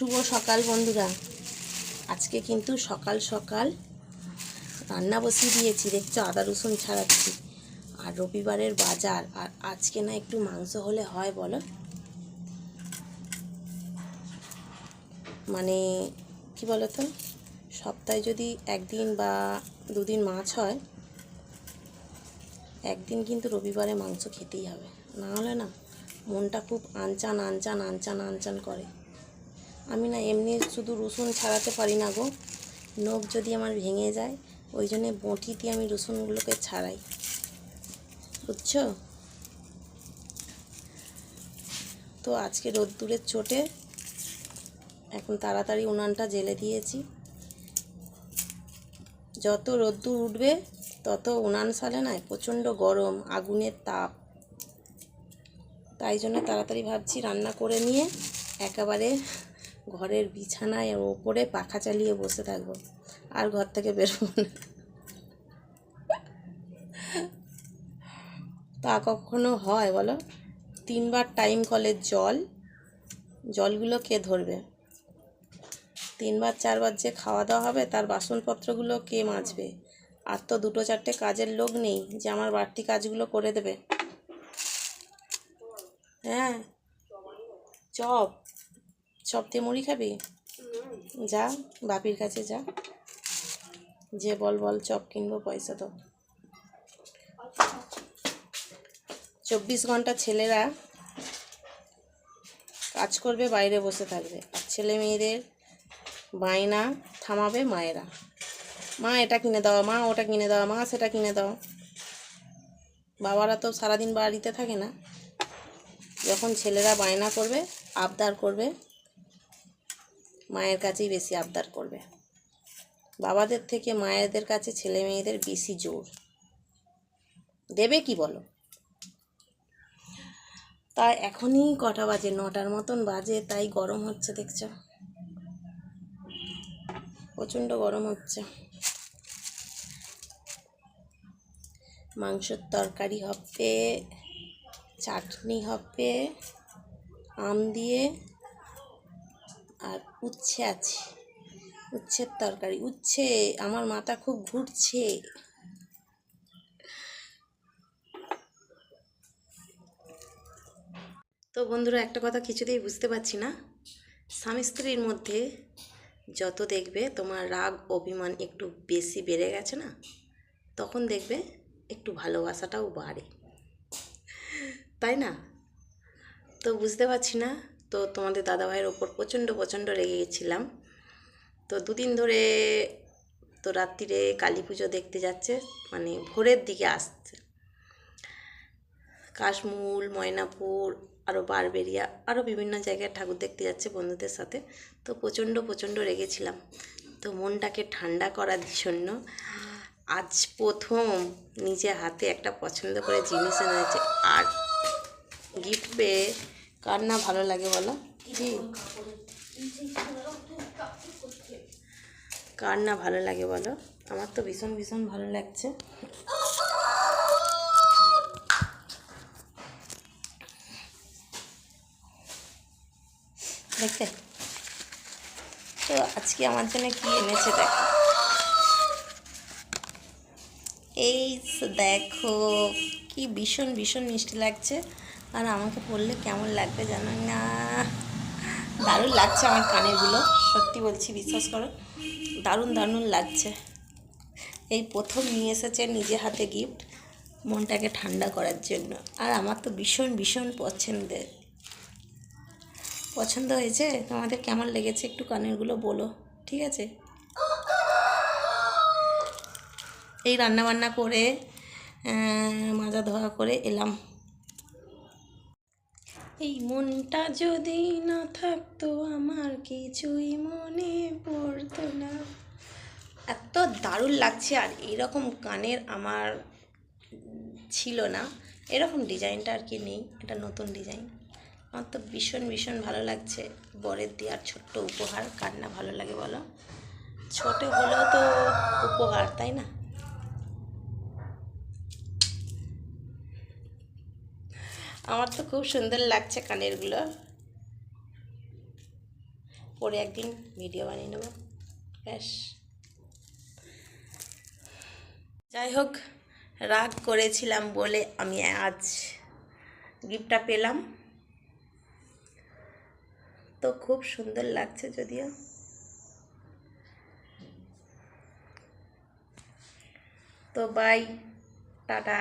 শুভ সকাল বন্ধুরা। আজকে কিন্তু সকাল সকাল রান্না বসিয়ে দিয়েছি, দেখছ, আদা রসুন ছাড়াচ্ছি। আর রবিবারের বাজার, আর আজকে না একটু মাংস হলে হয়, বলো? মানে কি বলো তো সপ্তাহে যদি একদিন বা দুদিন মাছ হয়, একদিন কিন্তু রবিবারে মাংস খেতেই হবে। না হলে না মনটা খুব আনচান আনচান আনচান আনচান করে। আমি না এমনি শুধু রসুন ছাড়াতে পারি না গো। নখ যদি আমার ভেঙে যায়, ওই জন্যে বঁটি দিয়ে আমি রসুনগুলোকে ছাড়াই। বুঝছ? তো আজকে রোদ্দুরের চোটে এখন তাড়াতাড়ি উনানটা জেলে দিয়েছি। যত রোদ্দুর উঠবে, তত উনান সালে নয় প্রচণ্ড গরম, আগুনের তাপ। তাই জন্য তাড়াতাড়ি ভাবছি রান্না করে নিয়ে একেবারে ঘরের বিছানায় ওপরে পাখা চালিয়ে বসে থাকব। আর ঘর থেকে বেরোবো না। তা কখনো হয় বলো? তিনবার টাইম কলের জল, জলগুলো কে ধরবে? তিনবার চারবার যে খাওয়া দাওয়া হবে, তার বাসনপত্রগুলো কে মাজবে? আর তো দুটো চারটে কাজের লোক নেই যে আমার বাড়তি কাজগুলো করে দেবে। হ্যাঁ চপ। চপ দিয়ে মুড়ি খাবি? যা, বাপির কাছে যা। যে বল বল, চপ কিনবো পয়সা তো। চব্বিশ ঘণ্টা ছেলেরা কাজ করবে, বাইরে বসে থাকবে। আর ছেলে মেয়েদের বায়না থামাবে মায়েরা। মা, এটা কিনে দাও, মা, ওটা কিনে দাও, মা, সেটা কিনে দাও। বাবারা তো সারাদিন বাড়িতে থাকে না। যখন ছেলেরা বায়না করবে, আবদার করবে মায়ের কাছেই বেশি আবদার করবে। বাবাদের থেকে মায়েদের কাছে ছেলে মেয়েদের বেশি জোর। দেবে কি বলো? তাই এখনই কটা বাজে? নটার মতন বাজে, তাই গরম হচ্ছে দেখছ। প্রচণ্ড গরম হচ্ছে। মাংসের তরকারি হবে, চাটনি হবে, আম দিয়ে, আর উচ্ছে আছে, উচ্ছের তরকারি। উচ্ছে, আমার মাথা খুব ঘুরছে। তো বন্ধুরা, একটা কথা কিছুতেই বুঝতে পারছি না। স্বামী স্ত্রীর মধ্যে যত দেখবে তোমার রাগ, অভিমান একটু বেশি বেড়ে গেছে না, তখন দেখবে একটু ভালোবাসাটাও বাড়ে। তাই না? তো বুঝতে পারছি না তো তোমাদের দাদাভাইয়ের ওপর প্রচণ্ড প্রচণ্ড রেগে গেছিলাম। তো দুদিন ধরে তো রাত্রিরে কালী পুজো দেখতে যাচ্ছে মানে ভোরের দিকে আসছে। কাশমূল, ময়নাপুর আরও বারবেরিয়া আরও বিভিন্ন জায়গায় ঠাকুর দেখতে যাচ্ছে বন্ধুদের সাথে। তো প্রচণ্ড প্রচণ্ড রেগেছিলাম। তো মনটাকে ঠান্ডা করার জন্য আজ প্রথম নিজে হাতে একটা পছন্দ করে জিনিস এনেছে। আর গিফট পেয়ে কার না ভালো লাগে বলো? কার না ভালো লাগে বলো? আমার তো ভীষণ ভীষণ ভালো লাগছে। দেখতে। তো আজকে আমার জন্য কি এনেছে দেখো। এই দেখো, কি ভীষণ ভীষণ মিষ্টি লাগছে। আর আমাকে পড়লে কেমন লাগবে জানো? না, দারুণ লাগছে আমার কানেরগুলো। সত্যি বলছি, বিশ্বাস করো, দারুণ দারুণ লাগছে। এই প্রথম নিয়ে এসেছে নিজে হাতে গিফট মনটাকে ঠান্ডা করার জন্য। আর আমার তো ভীষণ ভীষণ পছন্দের। পছন্দ হয়েছে? তোমাদের কেমন লেগেছে? একটু কানেরগুলো বলো, ঠিক আছে? এই রান্না বান্না করে মাজা ধোয়া করে এলাম। এই মনটা যদি না থাকতো, আমার কিছুই মনে পড়তো না। এত দারুণ লাগছে আর এরকম কানের আমার ছিল না। এরকম ডিজাইনটা আর কি নেই, এটা নতুন ডিজাইন। আমার তো ভীষণ ভীষণ ভালো লাগছে। বরের দেওয়ার ছোট্ট উপহার, কার না ভালো লাগে বলো? ছোট হলেও তো উপহার, তাই না? আমার তো খুব সুন্দর লাগছে কানেরগুলো। পরে একদিন ভিডিও বানিয়ে নেব। ব্যাস। যাই হোক, রাগ করেছিলাম বলে আমি আজ গিফটটা পেলাম। তো খুব সুন্দর লাগছে যদিও। তো বাই টাটা।